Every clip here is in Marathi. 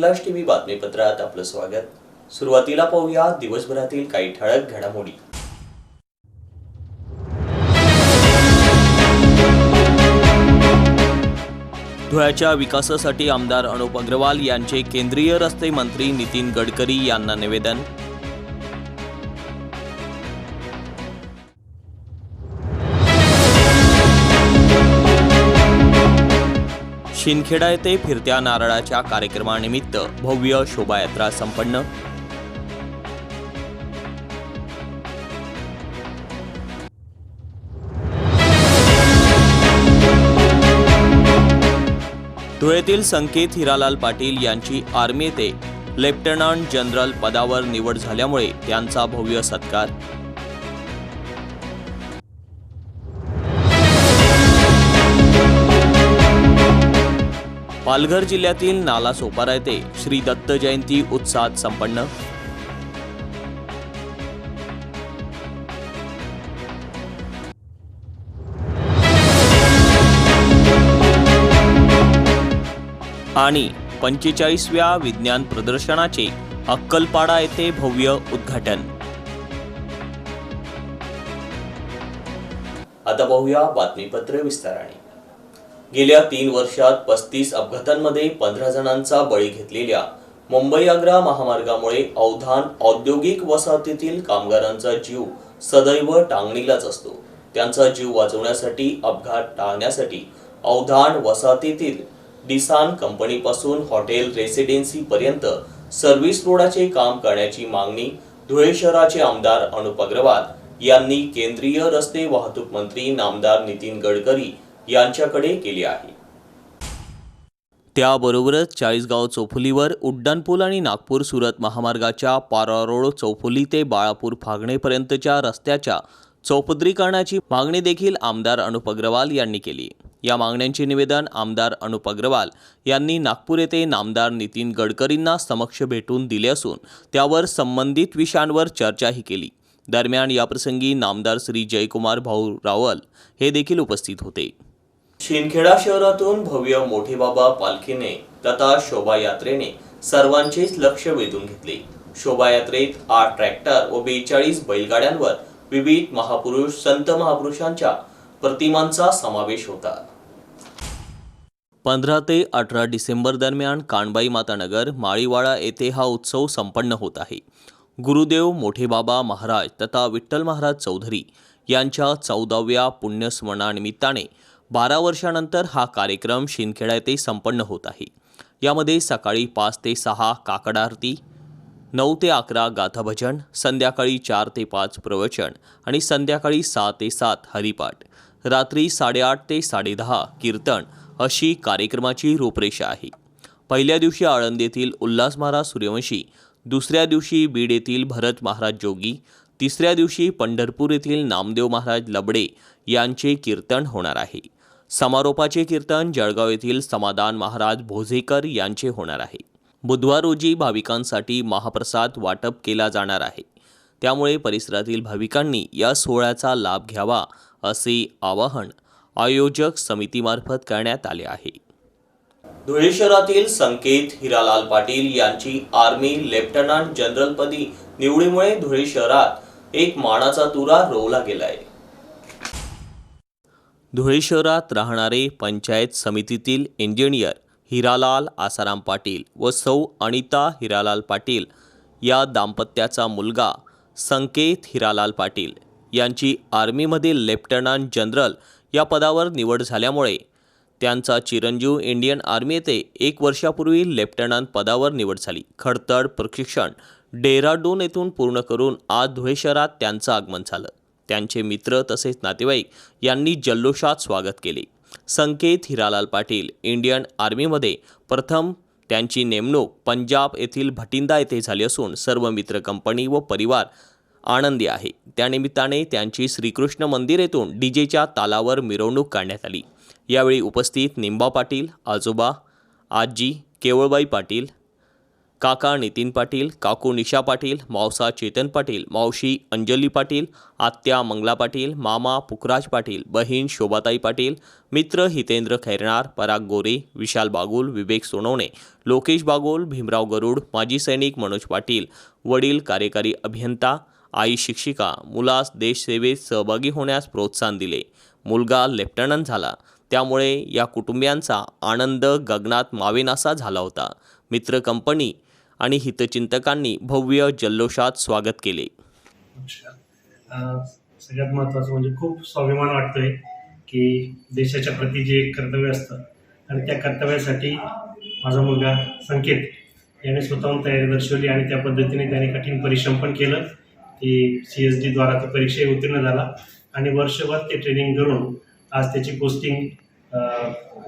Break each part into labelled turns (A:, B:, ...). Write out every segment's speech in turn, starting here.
A: नमस्कार टीव्ही बातमीपत्रात आपलं स्वागत. सुरुवातीला पाहूया दिवसभरातील काही ठळक घडामोडी. धुळ्याच्या विकासासाठी आमदार अनुप अग्रवाल यांचे केंद्रीय रस्ते मंत्री नितीन गडकरी यांना निवेदन. शिंदखेडा येथे फिरत्या नारळाच्या कार्यक्रमानिमित्त भव्य शोभायात्रा संपन्न. धुळेतील संकेत हिरालाल पाटील यांची आर्मी येथे लेफ्टनंट जनरल पदावर निवड झाल्यामुळे त्यांचा भव्य सत्कार. पालघर जिल्ह्यातील नालासोपारा येथे श्री दत्त जयंती उत्साहात संपन्न. आणि पंचेचाळीसव्या विज्ञान प्रदर्शनाचे अक्कलपाडा येथे भव्य उद्घाटन. आता पाहूया बातमीपत्र विस्ताराने. गेल्या तीन वर्षात पस्तीस अपघातांमध्ये पंधरा जणांचा बळी घेतलेल्या मुंबई आग्रा महामार्गामुळे अवधान औद्योगिक वसाहतीतील कामगारांचा जीव सदैव टांगणीलाच असतो. त्यांचा जीव वाचवण्यासाठी अपघात टाळण्यासाठी अवधान वसाहतीतील डिसान कंपनीपासून हॉटेल रेसिडेन्सी पर्यंत सर्व्हिस रोडाचे काम करण्याची मागणी धुळे शहराचे आमदार अनुप अग्रवाल यांनी केंद्रीय रस्ते वाहतूक मंत्री नामदार नितीन गडकरी यांच्याकडे केली आहे. त्याबरोबरच चाळीसगाव चौफुलीवर उड्डाणपूल आणि नागपूर सुरत महामार्गाच्या पारा रोड चौफुली ते बाळापूर फागणेपर्यंतच्या रस्त्याच्या चौपदरीकरणाची मागणी देखील आमदार अनुप अग्रवाल यांनी केली. या मागण्यांचे निवेदन आमदार अनुप अग्रवाल यांनी नागपूर येथे नामदार नितीन गडकरींना समक्ष भेटून दिले असून त्यावर संबंधित विषयांवर चर्चाही केली. दरम्यान याप्रसंगी नामदार श्री जयकुमार भाऊ रावल हे देखील उपस्थित होते. शिंदखेडा शहरातून भव्य मोठे बाबा पालखीने तथा शोभायात्रेने सर्वांचेच लक्ष वेधून घेतले. शोभायात्रेत आठ ट्रॅक्टर व बेचाळीस बैलगाड्यांवर विविध महापुरुष संत महापुरुषांच्या प्रतिमांचा समावेश होता. पंधरा ते अठरा डिसेंबर दरम्यान काणबाई मातानगर माळीवाडा येथे हा उत्सव संपन्न होत आहे. गुरुदेव मोठेबाबा महाराज तथा विठ्ठल महाराज चौधरी यांच्या चौदाव्या पुण्यस्मरणानिमित्ताने बारा वर्षानंतर हा कार्यक्रम शिंदखेडा येथे संपन्न होत आहे. यामध्ये सकाळी पाच ते सहा काकड आरती नऊ ते अकरा गाथाभजन संध्याकाळी चार ते पाच प्रवचन आणि संध्याकाळी सहा ते सात हरिपाठ. रात्री साडेआठ ते साडेदहा कीर्तन अशी कार्यक्रमाची रूपरेषा आहे. पहिल्या दिवशी आळंद येथील उल्हास महाराज सूर्यवंशी दुसऱ्या दिवशी बीड येथील भरत महाराज जोगी तिसऱ्या दिवशी पंढरपूर येथील नामदेव महाराज लबडे यांचे कीर्तन होणार आहे. समारोपाचे कीर्तन जळगाव येथील समाधान महाराज भोजेकर यांचे होणार आहे. बुधवार रोजी भाविकांसाठी महाप्रसाद वाटप केला जाणार आहे. त्यामुळे परिसरातील भाविकांनी या सोहळ्याचा लाभ घ्यावा असे आवाहन आयोजक समितीमार्फत करण्यात आले आहे. धुळे शहरातील संकेत हिरालाल पाटील यांची आर्मी लेफ्टनंट जनरलपदी निवडीमुळे धुळे शहरात एक मानाचा तुरा रोवला गेलाय. धुळे शहरात राहणारे पंचायत समितीतील इंजिनियर हिरालाल आसाराम पाटील व सौ अनिता हिरालाल पाटील या दाम्पत्याचा मुलगा संकेत हिरालाल पाटील यांची आर्मीमधील लेफ्टनंट जनरल या पदावर निवड झाल्यामुळे त्यांचा चिरंजीव इंडियन आर्मी येथे एक वर्षापूर्वी लेफ्टनंट पदावर निवड झाली. खडतड प्रशिक्षण डेहराडून येथून पूर्ण करून आज धुळे शहरात त्यांचं आगमन झालं. त्यांचे मित्र तसेच नातेवाईक यांनी जल्लोषात स्वागत केले. संकेत हिरालाल पाटील इंडियन आर्मीमध्ये प्रथम त्यांची नेमणूक पंजाब येथील भटिंडा येथे झाली असून सर्व मित्र कंपनी व परिवार आनंदी आहे. त्यानिमित्ताने त्यांची श्रीकृष्ण मंदिर येथून डीजेच्या तालावर मिरवणूक काढण्यात आली. यावेळी उपस्थित निंबा पाटील आजोबा आजी केवळबाई पाटील काका नितीन पाटील काकू निशा पाटील मावसा चेतन पाटील मावशी अंजली पाटील आत्या मंगला पाटील मामा पुखराज पाटील बहीण शोभाताई पाटील मित्र हितेंद्र खैरणार पराग गोरे विशाल बागुल विवेक सोनवणे लोकेश बागोल भीमराव गरुड माजी सैनिक मनोज पाटील वडील कार्यकारी अभियंता आई शिक्षिका मुलास देशसेवेत सहभागी होण्यास प्रोत्साहन दिले. मुलगा लेफ्टनंट झाला. त्यामुळे या कुटुंबियांचा आनंद गगनात मावेनासा झाला होता. मित्र कंपनी आणि हितचिंतकांनी भव्य जल्लोषात स्वागत केले.
B: सगळ्यात महत्त्वाचं म्हणजे खूप स्वाभिमान वाटतोय की देशाच्या प्रती जे एक कर्तव्य असतं आणि त्या कर्तव्यासाठी माझा मुलगा संकेत याने स्वतःहून तयारी दर्शवली आणि त्या पद्धतीने त्याने कठीण परिश्रम पण केलं. की सी एस डीद्वारा तो परीक्षाही उत्तीर्ण झाला आणि वर्षभर ते ट्रेनिंग करून आज त्याची पोस्टिंग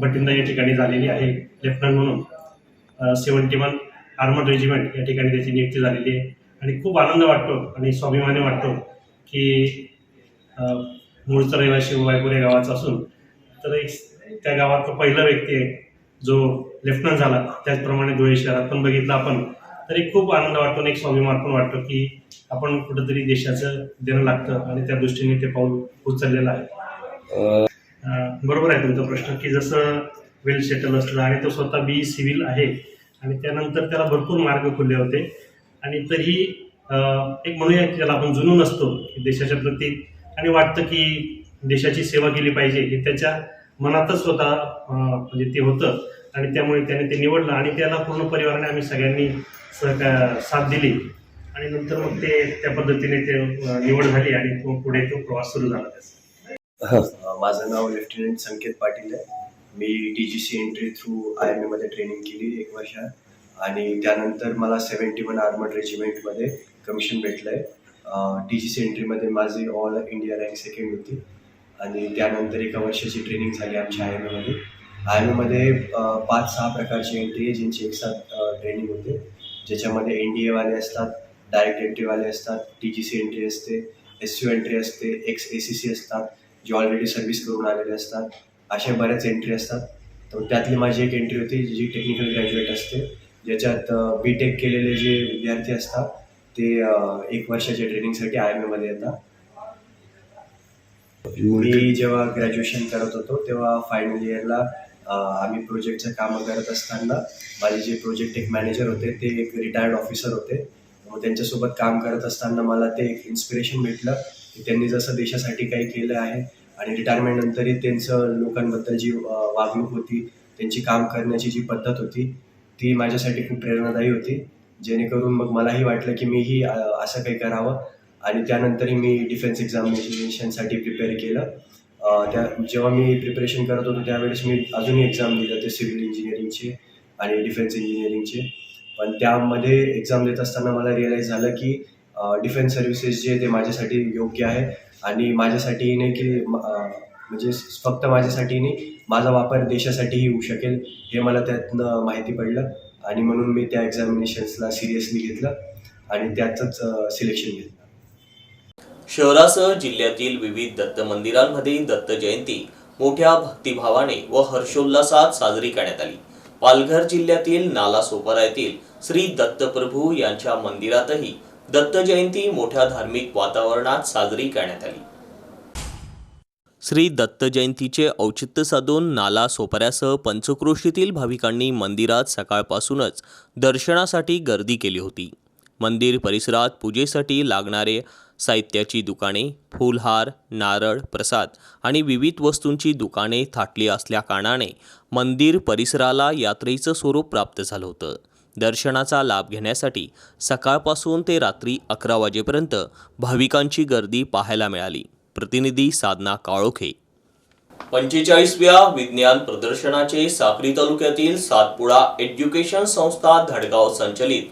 B: बठिंदा या ठिकाणी झालेली आहे. लेफ्टनंट म्हणून सेवन्टी वन आर्मड रेजिमेंट या ठिकाणी त्याची नियुक्ती झालेली आहे. आणि खूप आनंद वाटतो आणि स्वाभिमानी वाटतो की मूळचा रहिवासी वायपूर या गावाचा असून तर एक त्या गावात पहिला व्यक्ती आहे जो लेफ्टनंट झाला. त्याचप्रमाणे धुळे शहरात पण बघितलं आपण. तर एक खूप आनंद वाटतो आणि एक स्वाभिमान पण वाटतो की आपण कुठंतरी देशाचं देणं लागतं आणि त्या दृष्टीने ते पाऊल उचललेलं आहे. बरोबर आहे तुमचा प्रश्न की जसं वेल सेटल असलं आणि तो स्वतः बी सिव्हिल आहे आणि त्यानंतर त्याला भरपूर मार्ग खुलले होते. आणि तरी एक म्हणूया की त्याला आपण जुनून असतो की देशाच्या प्रती आणि वाटतं की देशाची सेवा केली पाहिजे हे त्याच्या मनातच स्वतः म्हणजे ते होतं. आणि त्यामुळे त्याने ते निवडलं आणि त्याला पूर्ण परिवाराने आम्ही सगळ्यांनी सहका साथ दिली. आणि नंतर मग ते त्या पद्धतीने ते निवड झाली आणि तो पुढे तो प्रवास सुरू झाला त्याचा.
C: माझं नाव लेफ्टनंट संकेत पाटील आहे. मी T G C entry through I M एमध्ये ट्रेनिंग केली एक वर्ष. आणि त्यानंतर मला सेवन्टी वन आर्मड रेजिमेंटमध्ये कमिशन भेटलं आहे टी जी सी एंट्रीमध्ये माझी ऑल इंडिया रँक सेकंड होती. आणि त्यानंतर एका वर्षाची ट्रेनिंग झाली आमच्या आय एम एमध्ये आय एम एमध्ये पाच सहा प्रकारची एंट्री आहे ज्यांची एकसाथ ट्रेनिंग होते. ज्याच्यामध्ये एन डी एवाले असतात डायरेक्ट एंट्रीवाले असतात टी जी सी एंट्री असते एस यू एंट्री असते एक्स ए सी सी असतात जे ऑलरेडी सर्व्हिस करून आलेले असतात. अशा बऱ्याच एंट्री असतात. तर त्यातली माझी एक एंट्री होती जी टेक्निकल ग्रॅज्युएट असते. ज्याच्यात बी टेक केलेले जे विद्यार्थी असतात ते एक वर्षाच्या ट्रेनिंगसाठी आय एम एमध्ये येतात. मी जेव्हा ग्रॅज्युएशन करत होतो तेव्हा फायनल इयरला आम्ही प्रोजेक्टचं कामं करत असताना माझे जे प्रोजेक्ट एक मॅनेजर होते ते एक रिटायर्ड ऑफिसर होते. मग त्यांच्यासोबत काम करत असताना मला ते एक इन्स्पिरेशन भेटलं की त्यांनी जसं देशासाठी काही केलं आहे आणि रिटायरमेंटनंतरही त्यांचं लोकांबद्दल जी वागणूक होती त्यांची काम करण्याची जी पद्धत होती ती माझ्यासाठी खूप प्रेरणादायी होती. जेणेकरून मग मलाही वाटलं की मीही असं काही करावं. आणि त्यानंतरही मी डिफेन्स एक्झामिनेशनसाठी प्रिपेअर केलं. त्या जेव्हा मी प्रिपरेशन करत होतो त्यावेळेस मी अजूनही एक्झाम दिलं होते सिव्हिल इंजिनिअरिंगचे आणि डिफेन्स इंजिनिअरिंगचे पण त्यामध्ये एक्झाम देत असताना मला रिअलाईज झालं की डिफेन्स सर्व्हिसेस जे ते माझ्यासाठी योग्य आहे. आणि माझ्यासाठी नाही की म्हणजे फक्त माझ्यासाठी नाही माझा वापर देशासाठीही होऊ शकेल हे मला त्यातनं माहिती पडलं. आणि म्हणून मी त्या एक्झामिनेशन्सला सिरियसली घेतलं आणि त्याचंच सिलेक्शन घेतलं.
A: शहरासह जिल्ह्यातील विविध दत्त मंदिरांमध्ये दत्त जयंती मोठ्या भक्तिभावाने व हर्षोल्लासात साजरी करण्यात आली. पालघर जिल्ह्यातील नालासोपारा येथील श्री दत्तप्रभू यांच्या मंदिरातही दत्त जयंती मोठ्या धार्मिक वातावरणात साजरी करण्यात आली. श्री दत्त जयंतीचे औचित्य साधून नाला सोपाऱ्यासह पंचक्रोशीतील भाविकांनी मंदिरात सकाळपासूनच दर्शनासाठी गर्दी केली होती. मंदिर परिसरात पूजेसाठी लागणारे साहित्याची दुकाने फुलहार नारळ प्रसाद आणि विविध वस्तूंची दुकाने थाटली असल्या कारणाने मंदिर परिसराला यात्रेचं स्वरूप प्राप्त झालं होतं. दर्शनाचा लाभ घेण्यासाठी सकाळपासून ते रात्री अकरा वाजेपर्यंत भाविकांची गर्दी पाहायला मिळाली. प्रतिनिधी साधना काळोखे. पंचेचाळीसव्या विज्ञान प्रदर्शनाचे साक्री तालुक्यातील सातपुडा एज्युकेशन संस्था धडगाव संचलित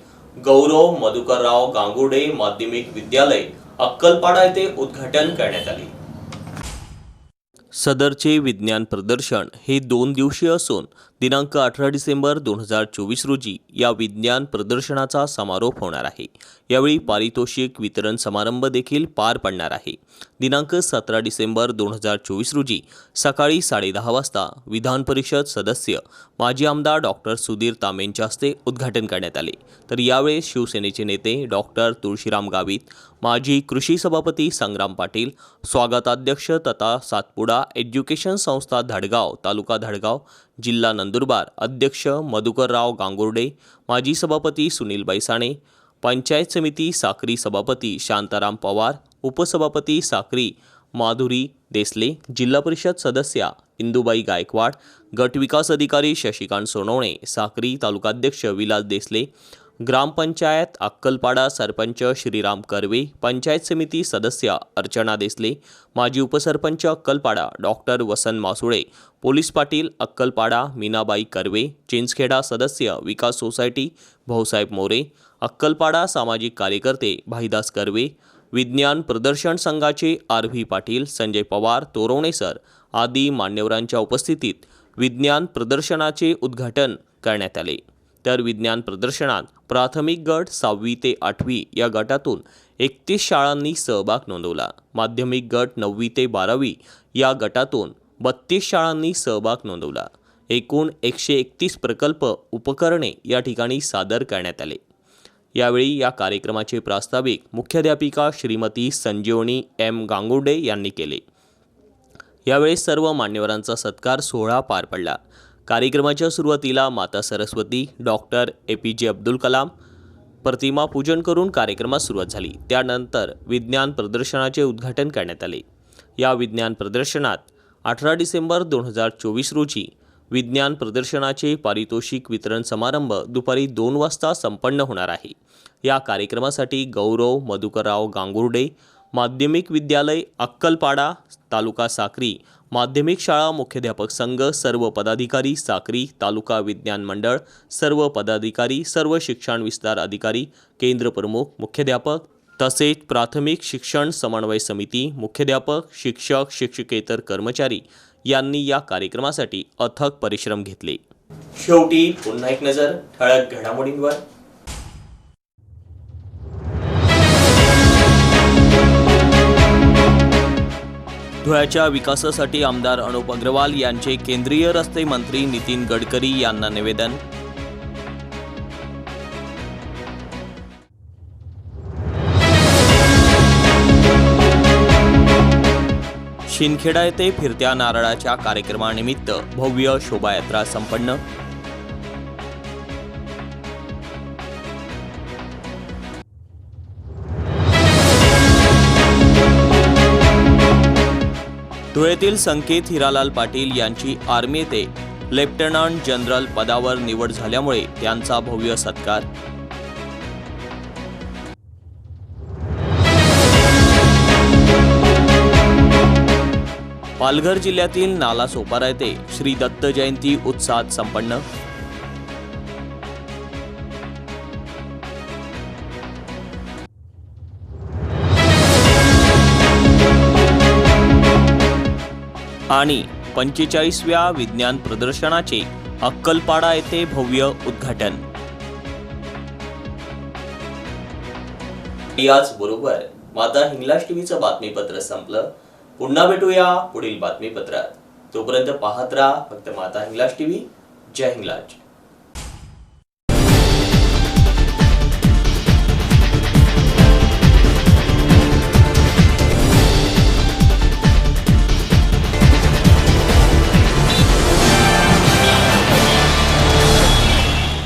A: गौरव मधुकरराव गांगुर्डे माध्यमिक विद्यालय अक्कलपाडा येथे उद्घाटन करण्यात आले. सदरचे विज्ञान प्रदर्शन हे दोन दिवसीय असून दिनांक अठरा डिसेंबर दोन हजार चोवीस रोजी या विज्ञान प्रदर्शनाचा समारोप होणार आहे. यावेळी पारितोषिक वितरण समारंभ देखील पार पडणार आहे. दिनांक सतरा डिसेंबर दोन हजार चोवीस रोजी सकाळी साडेदहा वाजता विधान परिषद सदस्य माजी आमदार डॉक्टर सुधीर तामेंच्या हस्ते उद्घाटन करण्यात आले. तर यावेळी शिवसेनेचे नेते डॉक्टर तुळशीराम गावित माजी कृषी सभापती संग्राम पाटील स्वागताध्यक्ष तथा सातपुडा एज्युकेशन संस्था धडगाव तालुका धडगाव जिल्हा नंदुरबार अध्यक्ष मधुकरराव गांगुर्डे माजी सभापती सुनील बैसाणे पंचायत समिती साक्री सभापती शांताराम पवार उपसभापती साक्री माधुरी देसले जिल्हा परिषद सदस्या इंदुबाई गायकवाड गट विकास अधिकारी शशिकांत सोनवणे साक्री तालुकाध्यक्ष विलास देसले ग्रामपंचायत अक्कलपाडा सरपंच श्रीराम कर्वे पंचायत समिती सदस्य अर्चना देसले माजी उपसरपंच अक्कलपाडा डॉक्टर वसंत मासुळे पोलीस पाटील अक्कलपाडा मीनाबाई कर्वे चिंचखेडा सदस्य विकास सोसायटी भाऊसाहेब मोरे अक्कलपाडा सामाजिक कार्यकर्ते भाईदास कर्वे विज्ञान प्रदर्शन संघाचे R V Patil Sanjay Pawar Torwane sir आदी मान्यवरांच्या उपस्थितीत विज्ञान प्रदर्शनाचे उद्घाटन करण्यात आले. तर विज्ञान प्रदर्शनात प्राथमिक गट सहावी ते आठवी या गटातून एकतीस शाळांनी सहभाग नोंदवला. माध्यमिक गट नववी ते बारावी या गटातून बत्तीस शाळांनी सहभाग नोंदवला. एकूण एकशे एकतीस प्रकल्प उपकरणे या ठिकाणी सादर करण्यात आले. यावेळी या कार्यक्रमाचे प्रास्ताविक मुख्याध्यापिका श्रीमती संजीवनी एम गांगुडे यांनी केले. यावेळी सर्व मान्यवरांचा सत्कार सोहळा पार पडला. कार्यक्रमाच्या सुरुवातीला माता सरस्वती डॉक्टर ए पी जे अब्दुल कलाम प्रतिमा पूजन करून कार्यक्रमास सुरुवात झाली. त्यानंतर विज्ञान प्रदर्शनाचे उद्घाटन करण्यात आले. या विज्ञान प्रदर्शनात अठरा डिसेंबर दोन हजार चोवीस रोजी विज्ञान प्रदर्शनाचे पारितोषिक वितरण समारंभ दुपारी दोन वाजता संपन्न होणार आहे. या कार्यक्रमासाठी गौरव मधुकरराव गांगुर्डे माध्यमिक विद्यालय अक्कलपाडा तालुका साक्री माध्यमिक शाळा मुख्याध्यापक संघ सर्व पदाधिकारी साक्री तालुका विज्ञान मंडळ सर्व पदाधिकारी सर्व शिक्षण विस्तार अधिकारी केंद्र प्रमुख मुख्याध्यापक तसेच प्राथमिक शिक्षण समन्वय समिती मुख्याध्यापक शिक्षक शिक्षकेतर कर्मचारी यांनी या कार्यक्रमासाठी अथक परिश्रम घेतले. शेवटी पुन्हा एक नजर ठळक घडामोडींवर. धुळ्याच्या विकासासाठी आमदार अनुप अग्रवाल यांचे केंद्रीय रस्ते मंत्री नितीन गडकरी यांना निवेदन. शिंदखेडा येथे फिरत्या नारळाच्या कार्यक्रमानिमित्त भव्य शोभायात्रा संपन्न. धुळेतील संकेत हिरालाल पाटील यांची आर्मी येथे लेफ्टनंट जनरल पदावर निवड झाल्यामुळे त्यांचा भव्य सत्कार. पालघर जिल्ह्यातील नालासोपारा येथे श्री दत्त जयंती उत्साहात संपन्न. आणि पंचेचाळीसव्या विज्ञान प्रदर्शनाचे अक्कलपाडा येथे भव्य उद्घाटन. याच बरोबर माता हिंगलाज टीव्हीचं बातमीपत्र संपलं. पुन्हा भेटूया पुढील बातमीपत्रात. तोपर्यंत पाहत राहा फक्त माता हिंगलाज टीव्ही. जय हिंगलाज.